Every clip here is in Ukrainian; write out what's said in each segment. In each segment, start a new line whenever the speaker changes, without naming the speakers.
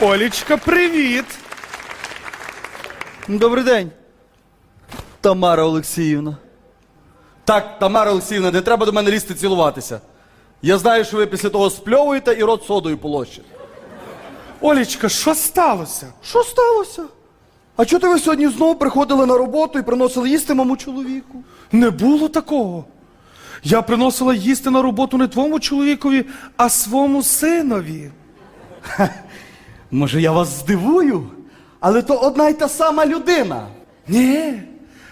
Олічка, привіт!
Добрий день. Тамара Олексіївна. Так, Тамара Олексіївна, не треба до мене лізти цілуватися. Я знаю, що ви після того спльовуєте і рот содою полощите.
Олічка, що сталося?
Що сталося? А чого ви сьогодні знову приходили на роботу і приносили їсти моєму чоловіку?
Не було такого. Я приносила їсти на роботу не твоєму чоловікові, а своєму синові.
Може, я вас здивую? Але то одна й та сама людина.
Ні,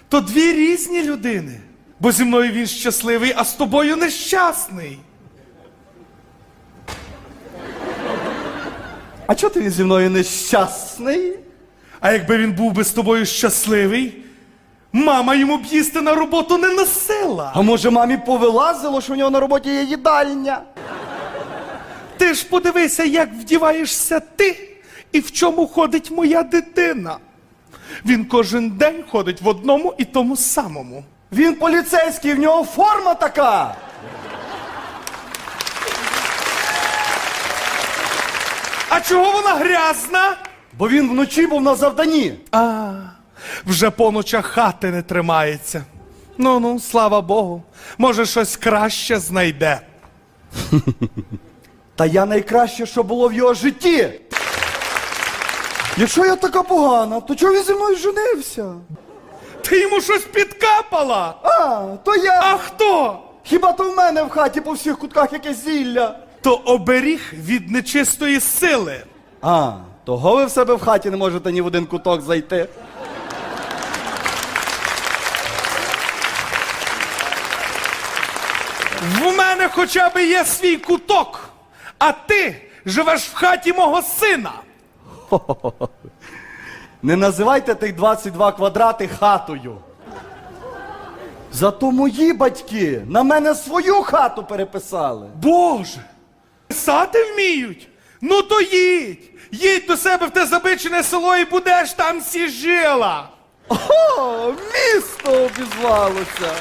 то дві різні людини. Бо зі мною він щасливий, а з тобою нещасний.
А чого ти він зі мною нещасний?
А якби він був би з тобою щасливий, мама йому б їсти на роботу не носила.
А може мамі повилазило, що у нього на роботі є їдальня?
Ти ж подивися, як вдіваєшся ти і в чому ходить моя дитина. Він кожен день ходить в одному і тому самому.
Він поліцейський, в нього форма така.
А чого вона грязна?
Бо він вночі був на завданні.
А, вже по ночах хати не тримається. Ну ну, слава Богу. Може, щось краще знайде.
Та я найкраще, що було в його житті. Якщо я така погана, то чого він зі мною женився?
Ти йому щось підкапала?
А, то я.
А хто?
Хіба то в мене в хаті по всіх кутках якесь зілля?
То оберіг від нечистої сили.
А, того ви в себе в хаті не можете ні в один куток зайти.
В мене хоча б є свій куток, а ти живеш в хаті мого сина.
Не називайте тих 22 квадрати хатою. Зато мої батьки на мене свою хату переписали.
Боже, писати вміють? Ну то їдь. Їдь до себе в те забичене село і будеш там сі жила.
О, місто обізвалося.